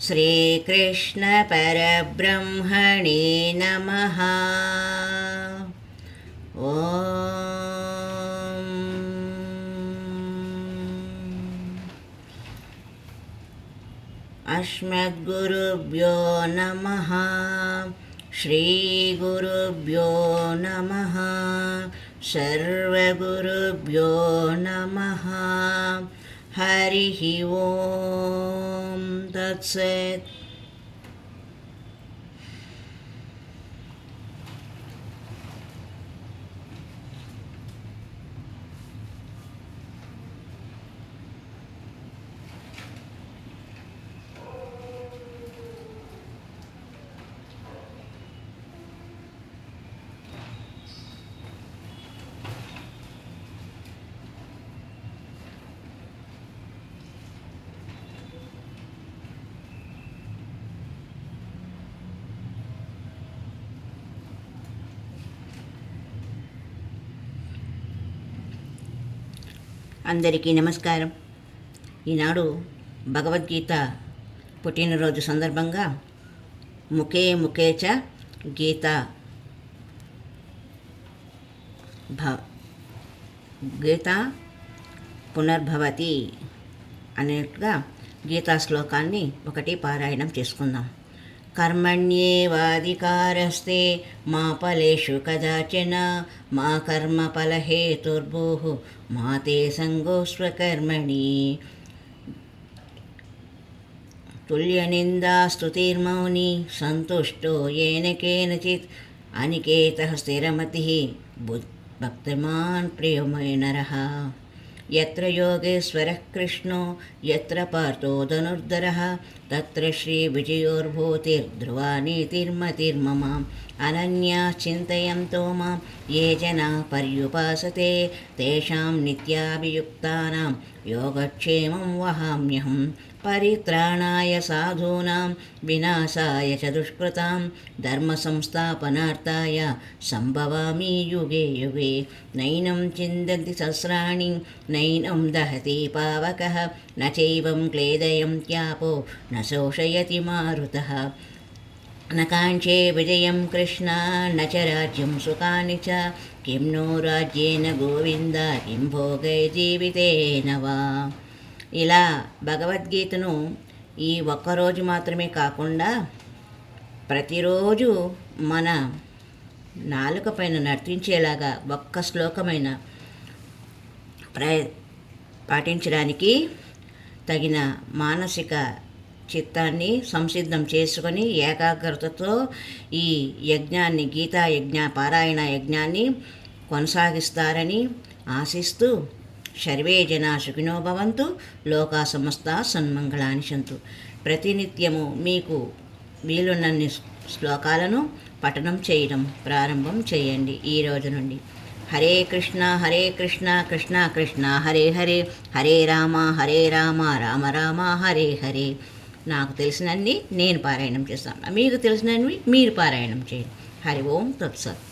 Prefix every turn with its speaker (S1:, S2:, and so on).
S1: श्रीकृष्णपरब्रह्मणे नमः। ॐ अस्मद्गुरुभ्यो नमः। श्रीगुरुभ्यो नमः। सर्वगुरुभ्यो नमः हरिः ॐ तत्सत् అందరికీ నమస్కారం. ఈనాడు భగవద్గీత పుట్టినరోజు సందర్భంగా ముఖే ముఖేచ గీత భ గీత పునర్భవతి అనేట్టుగా గీతా శ్లోకాన్ని ఒకటి పారాయణం చేసుకుందాం. कर्मण्येवाधिकारस्ते मा फलेषु कदाचन, मा कर्मफलहेतुर्भूः मा ते सङ्गोस्वकर्मणि तुल्यनिन्दास्तुतिर्मौनि, सन्तुष्टो येन केनचित्, अनिकेतः स्थिरमतिः भक्तमान् प्रियमय नरः। यत्र योगेश्वरः कृष्णो यत्र पार्थो धनुर्धरः तत्र श्रीविजयोर्भूतिर्ध्रुवा नीतिर्मतिर्मम अनन्या चिन्तयन्तो मां ये जना पर्युपासते तेषां नित्याभियुक्तानां योगक्षेमं वहाम्यहं परित्राणाय साधूनां विनाशाय च दुष्कृतां धर्मसंस्थापनार्थाय सम्भवामि युगे युगे नैनं चिन्तन्ति सहस्राणि नैनं दहति पावकः न चैवं क्लेदयं त्यापो न शोषयति मारुतः न काञ्चे विजयं कृष्ण न च राज्यं सुखानि च किं नो राज्येन గోవింద किं భోగై జీవితేన వా ఇలా భగవద్గీతను ఈ ఒక్కరోజు మాత్రమే కాకుండా ప్రతిరోజు మన నాలుక పైన నర్తించేలాగా ఒక్క శ్లోకమైన ప్ర పాటించడానికి తగిన మానసిక చిత్తాన్ని సంసిద్ధం చేసుకొని ఏకాగ్రతతో ఈ యజ్ఞాన్ని గీతా యజ్ఞ పారాయణ యజ్ఞాన్ని కొనసాగిస్తారని ఆశిస్తూ సర్వే జనా సుఖినో భవంతు లోకా సమస్త సన్మంగళాని సంతు ప్రతినిత్యము మీకు వీలున్నన్ని శ్లోకాలను పఠనం చేయడం ప్రారంభం చేయండి ఈ రోజు నుండి. హరే కృష్ణ హరే కృష్ణ కృష్ణ కృష్ణ హరే హరే. హరే రామ హరే రామ రామ రామ హరే హరే. నాకు తెలిసినన్ని నేను పారాయణం చేస్తాను. మీకు తెలిసినవి మీరు పారాయణం చేయండి. హరి ఓం తత్సత్.